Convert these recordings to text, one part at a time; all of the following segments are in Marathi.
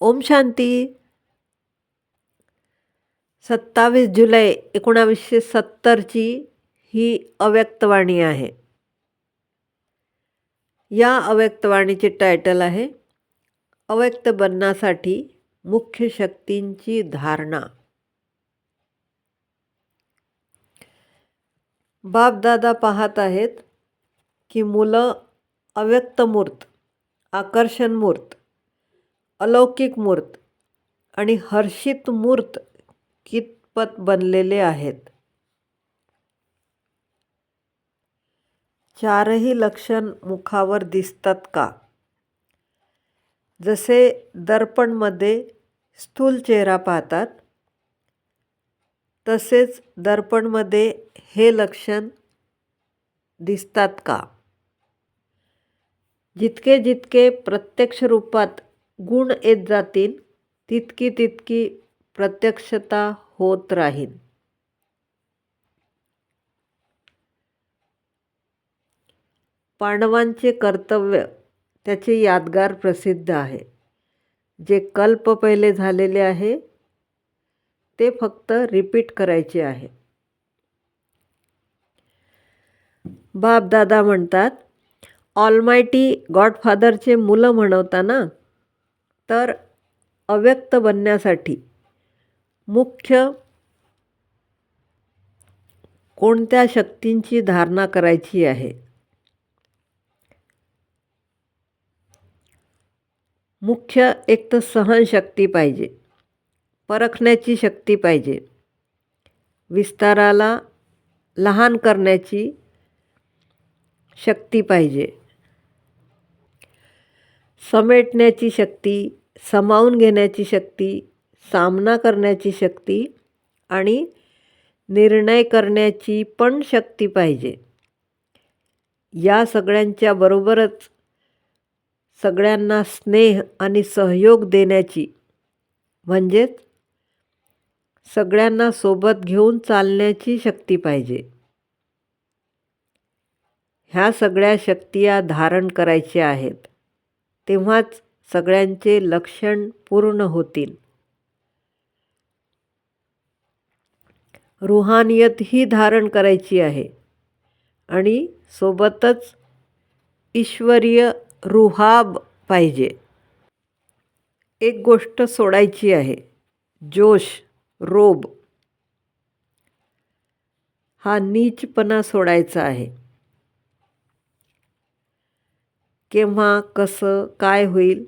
ओम शांती. सत्तावीस जुलै एकोणावीसशे सत्तरची ही अव्यक्तवाणी आहे. या अव्यक्तवाणीचे टायटल आहे अव्यक्त बनण्यासाठी मुख्य शक्तींची धारणा. बापदादा पाहत आहेत की मुलं अव्यक्त मूर्त आकर्षण मूर्त अलौकिक मूर्त आणि हर्षित मूर्त कितपत बनलेले आहेत? चारही लक्षण मुखावर दिसतात का? जसे दर्पणमध्ये स्थूल चेहरा पाहतात तसेच दर्पणमध्ये हे लक्षण दिसतात का? जितके जितके प्रत्यक्ष रूपात गुण येत जातील तितकी तितकी प्रत्यक्षता होत राहील. पांडवांचे कर्तव्य त्याचे यादगार प्रसिद्ध आहे. जे कल्प पहिले झालेले आहे ते फक्त रिपीट करायचे आहे. बापदादा म्हणतात ऑलमायटी गॉडफादरचे मुलं म्हणवताना तर अव्यक्त बनण्यासाठी मुख्य कोणत्या शक्तींची धारणा करायची आहे? मुख्य एक तर सहनशक्ती पाहिजे परखण्याची शक्ती पाहिजे विस्ताराला लहान करण्याची शक्ती पाहिजे. समेटण्याची शक्ती सामावून घेण्याची शक्ती सामना करण्याची शक्ती आणि निर्णय करण्याची पण शक्ती पाहिजे. या सगळ्यांच्या बरोबरच सगळ्यांना स्नेह आणि सहयोग देण्याची म्हणजेच सगळ्यांना सोबत घेऊन चालण्याची शक्ती पाहिजे. ह्या सगळ्या शक्तिया धारण करायच्या आहेत. तेव्हाच सगळ्यांचे लक्षण पूर्ण होतील. रुहानियत ही धारण करायची आहे आणि सोबतच ईश्वरीय रुहाब पाहिजे. एक गोष्ट सोडायची आहे जोश रोब. हा नीचपणा सोडायचा आहे. केव्हा कसं काय होईल?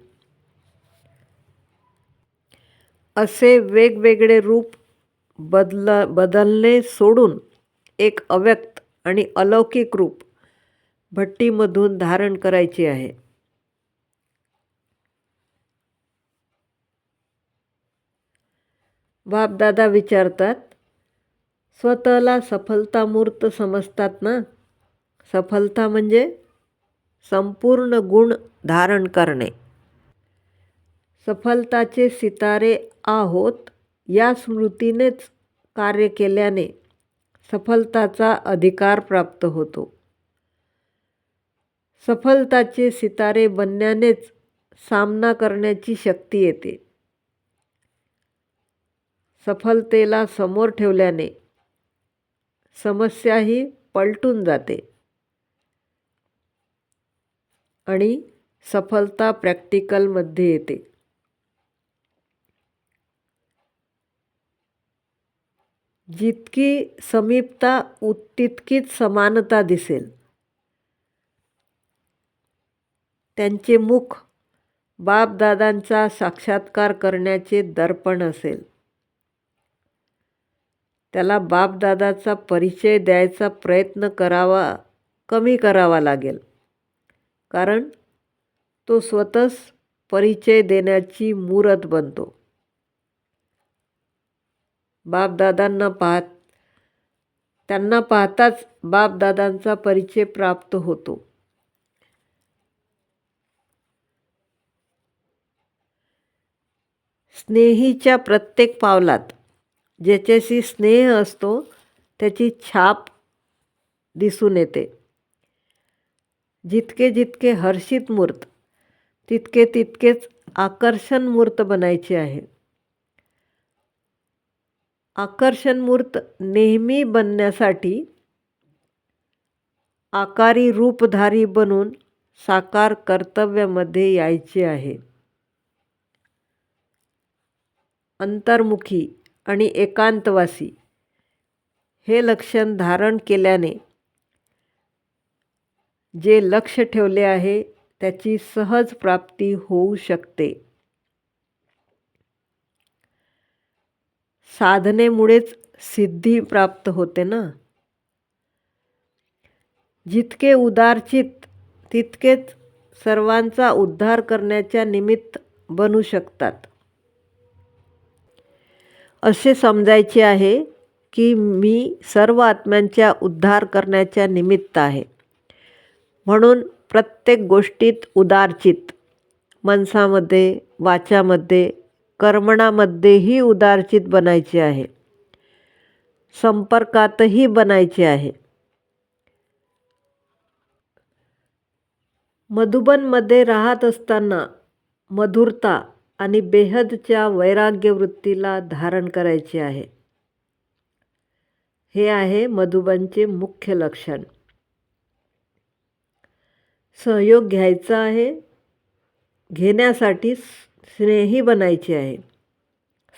असे वेगवेगळे रूप बदल बदलणे सोडून एक अव्यक्त आणि अलौकिक रूप भट्टीमधून धारण करायचे आहे. बापदादा विचारतात स्वतःला सफलतामूर्त समजतात ना? सफलता म्हणजे संपूर्ण गुण धारण करणे. सफलताचे सितारे आहोत या स्मृतीनेच कार्य केल्याने सफलताचा अधिकार प्राप्त होतो. सफलताचे सितारे बनण्यानेच सामना करण्याची शक्ती येते. सफलतेला समोर ठेवल्याने समस्याही पलटून जाते. आणि सफलता प्रॅक्टिकलमध्ये येते. जितकी समीपता तितकीच समानता दिसेल. त्यांचे मुख बापदादांचा साक्षात्कार करण्याचे दर्पण असेल. त्याला बापदादाचा परिचय द्यायचा प्रयत्न करावा कमी करावा लागेल. कारण तो स्वतःच परिचय देण्याची मूरत बनतो. बापदादांना पाहत त्यांना पाहताच बापदादांचा परिचय प्राप्त होतो. स्नेहीच्या प्रत्येक पावलात ज्याच्याशी स्नेह असतो त्याची छाप दिसून येते. जितके जितके हर्षित मूर्त तितके तितकेच आकर्षण मूर्त बनायचे आहे आकर्षण मूर्त नेहमी बनण्यासाठी आकारी रूपधारी बनून साकार कर्तव्यामध्ये यायचे आहे. अंतर्मुखी आणि एकांतवासी हे लक्षण धारण केल्याने जे लक्ष ठेवले आहे त्याची सहज प्राप्ती होऊ शकते. साधनेमुळेच सिद्धी प्राप्त होते ना? जितके उदारचित तितकेच सर्वांचा उद्धार करण्याच्या निमित्त बनू शकतात. असे समजायचे आहे की मी सर्व आत्म्यांच्या उद्धार करण्याच्या निमित्त आहे. म्हणून प्रत्येक गोष्टीत उदारचित मनसामध्ये वाचामध्ये कर्मणामध्येही उदारचित बनायचे आहे. संपर्कातही बनायचे आहे. मधुबनमध्ये राहत असताना मधुरता आणि बेहदच्या वैराग्यवृत्तीला धारण करायचे आहे. हे आहे मधुबनचे मुख्य लक्षण. सहयोग घ्यायचा आहे. घेण्यासाठी स्नेही बनायचे आहे.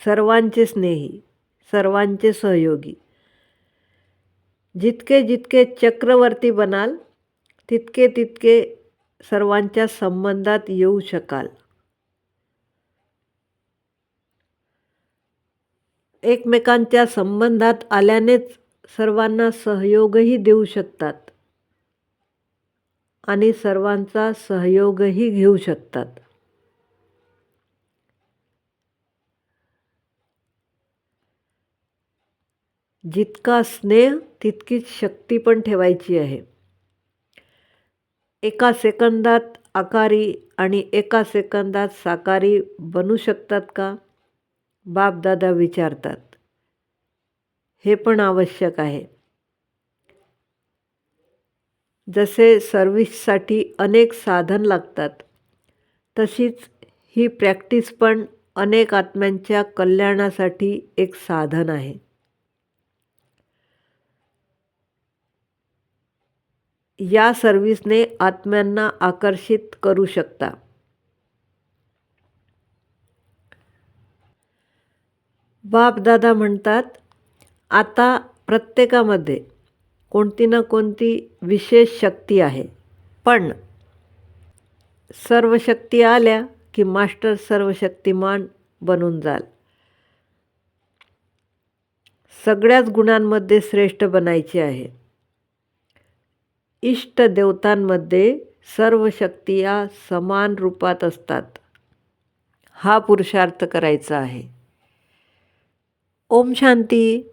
सर्वांचे स्नेही सर्वांचे सहयोगी. जितके जितके चक्रवर्ती बनाल तितके तितके सर्वांच्या संबंधात येऊ शकाल. एकमेकांच्या संबंधात आल्यानेच सर्वांना सहयोगही देऊ शकतात. आणि सर्वांचा सहयोगही घेऊ शकतात. जितका स्नेह तितकीच शक्ती पण ठेवायची आहे. एका सेकंदात आकारी आणि एका सेकंदात साकारी बनू शकतात का? बापदादा विचारतात. हे पण आवश्यक आहे. जसे सर्विससाठी अनेक साधन लागतात तशीच ही प्रॅक्टिस पण अनेक आत्म्यांच्या कल्याणासाठी एक साधन आहे. या सर्विसने आत्म्यांना आकर्षित करू शकता. बापदादा म्हणतात आता प्रत्येकामध्ये कोणती ना कोणती विशेष शक्ती आहे. पण सर्व शक्ती आल्या की मास्टर सर्वशक्तिमान बनून जाल. सगळ्याच गुणांमध्ये श्रेष्ठ बनायचे आहे. इष्ट देवतांमध्ये सर्व शक्ती या समान रूपात असतात. हा पुरुषार्थ करायचा आहे. ओम शांती.